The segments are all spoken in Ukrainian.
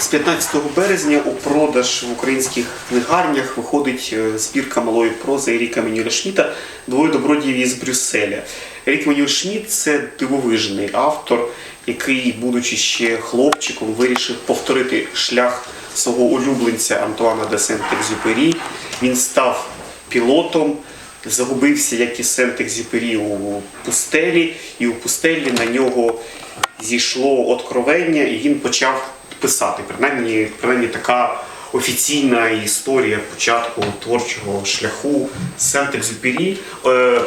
З 15 березня у продаж в українських книгарнях виходить е, збірка малої прози Еріка Менюля Шміта Двоє добродіїв із Брюсселя. Ерік Менюль Шміт це дивовижний автор, який, будучи ще хлопчиком, вирішив повторити шлях свого улюбленця Антуана де Сент-Екзюпері. Він став пілотом, загубився, як і Сент-Екзюпері у пустелі, і у пустелі на нього зійшло откровення, і він почав писати. Принаймні, принаймні така офіційна історія початку творчого шляху Сент-Екзюпері е,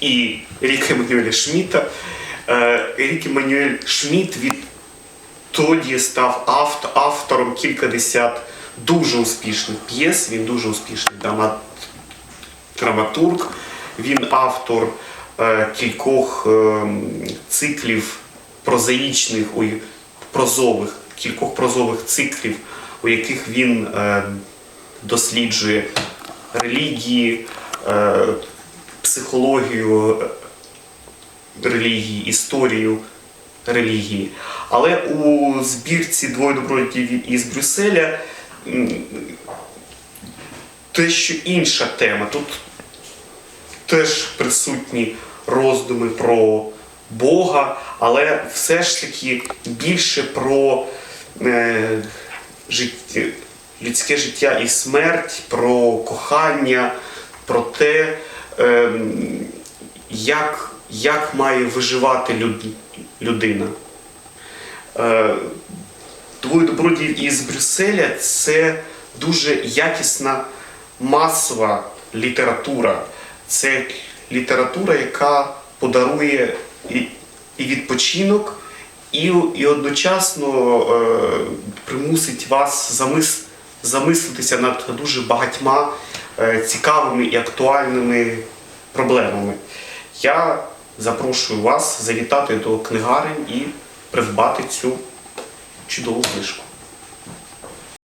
і Ріка Еммануеля Шміта. Е, Рік Еммануель Шміт відтоді став авт, автором кількадесят дуже успішних п'єс. Він дуже успішний драма, драматург. Він автор е, кількох е, циклів прозаїчних, прозових, кількох прозових циклів, у яких він е, досліджує релігії, е, психологію релігії, історію релігії. Але у збірці двоє добродіїв із Брюсселя те, що інша тема. Тут теж присутні роздуми про Бога, але все ж таки більше про е, життя, людське життя і смерть, про кохання, про те, е, як, як має виживати люд, людина. Е, Двоє добродіїв із Брюсселя це дуже якісна масова література. Це література, яка подарує і, і відпочинок, і, і одночасно е, примусить вас замис, замислитися над дуже багатьма е, цікавими і актуальними проблемами. Я запрошую вас завітати до книгарень і придбати цю чудову книжку.